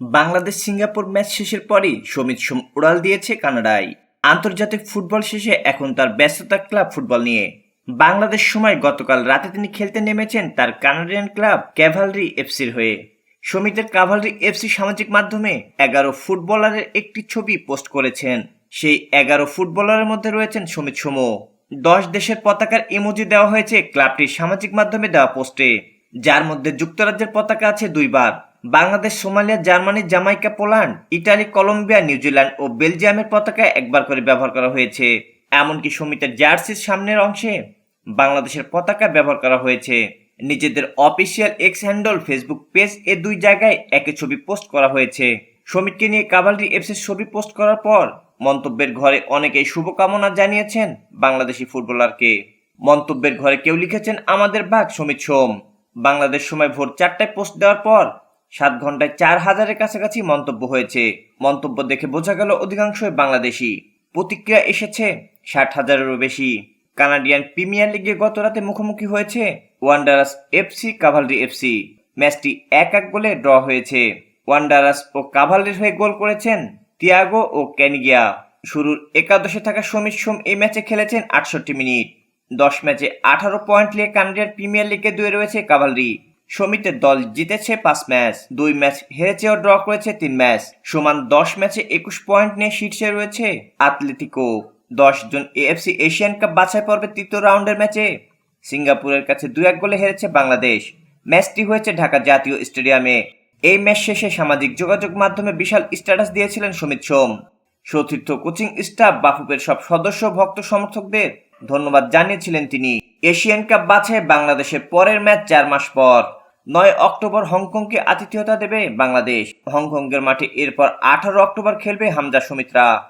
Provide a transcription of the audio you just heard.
Bangladesh Singapore match শেষের পরই সমিত সোম উড়াল দিয়েছে কানাডায়। আন্তর্জাতিক ফুটবল শেষে এখন তার ব্যস্ততা ক্লাব ফুটবল নিয়ে। বাংলাদেশ সময় গতকাল রাতে তিনি খেলতে নেমেছেন তার কানাডিয়ান ক্লাব ক্যাভালরি এফসির হয়ে। সমিতের কাভালরি এফসি সামাজিক মাধ্যমে এগারো ফুটবলারের একটি ছবি পোস্ট করেছেন। সেই এগারো ফুটবলারের মধ্যে রয়েছেন সমিত সোম দশ দেশের পতাকার ইমোজি দেওয়া হয়েছে ক্লাবটির সামাজিক মাধ্যমে দেওয়া পোস্টে। যার মধ্যে যুক্তরাজ্যের পতাকা আছে দুইবার। Bangladesh, Somalia, Germany, Jamaica, Poland Italy Colombia, New Zealand ও বেলজিয়ামের পতাকা একবার করে ব্যবহার করা হয়েছে। এমনকি সমিতের জার্সির সামনের অংশে বাংলাদেশের পতাকা ব্যবহার করা হয়েছে। নিজেদের official X handle Facebook page এ দুই জায়গায় একই ছবি পোস্ট করা হয়েছে। সমিতকে নিয়ে কাভালরি এফসির ছবি পোস্ট করার পর মন্তব্যের ঘরে অনেকেই শুভকামনা জানিয়েছেন বাংলাদেশি ফুটবলারকে। মন্তব্যের ঘরে কেউ লিখেছেন, আমাদের বাঘ, সমিত সোম। বাংলাদেশ সময় ভোর চারটায় পোস্ট দেওয়ার পর সাত ঘন্টায় চার হাজারের কাছাকাছি মন্তব্য হয়েছে। মন্তব্য দেখে বোঝা গেল অধিকাংশই বাংলাদেশি। প্রতিক্রিয়া এসেছে ষাট হাজারেরও বেশি। কানাডিয়ান প্রিমিয়ার লিগে গত রাতে মুখোমুখি হয়েছে ওয়ান্ডারাস এফসি কাভালরি এফসি। ম্যাচটি এক এক গোলে ড্র হয়েছে। ওয়ান্ডারাস ও কাভালরির হয়ে গোল করেছেন তিয়াগো ও ক্যানিগিয়া শুরুর একাদশে থাকা সমীর সোম এই ম্যাচে খেলেছেন আটষট্টি মিনিট। দশ ম্যাচে আঠারো পয়েন্ট নিয়ে কানাডিয়ার প্রিমিয়ার লিগে দুয়ে রয়েছে কাভালরি। সমিতের দল জিতেছে পাঁচ ম্যাচ, দুই ম্যাচ হেরেছে ও ড্র করেছে তিন ম্যাচ। সমান দশ ম্যাচে একুশ পয়েন্ট নিয়ে শীর্ষে রয়েছে আতলেটিকো দশ জন এএফসি এশিয়ান কাপ বাছাই পর্বে তৃতীয় রাউন্ডের ম্যাচে সিঙ্গাপুরের কাছে দু এক গোলে হেরেছে বাংলাদেশ। ম্যাচটি হয়েছে ঢাকা জাতীয় স্টেডিয়ামে। এই ম্যাচ শেষে সামাজিক যোগাযোগ মাধ্যমে বিশাল স্ট্যাটাস দিয়েছিলেন সমিত সোম। সতীর্থ কোচিং স্টাফ বাফুপের সব সদস্য, ভক্ত, সমর্থকদের ধন্যবাদ জানিয়েছিলেন তিনি। এশিয়ান কাপ বাছাই বাংলাদেশের পরের ম্যাচ চার মাস পর। নয় অক্টোবর হংকংকে আতিথ্যতা দেবে বাংলাদেশ। হংকংয়ের মাঠে এরপর আঠারো অক্টোবর খেলবে হামজা সুমিত্রা।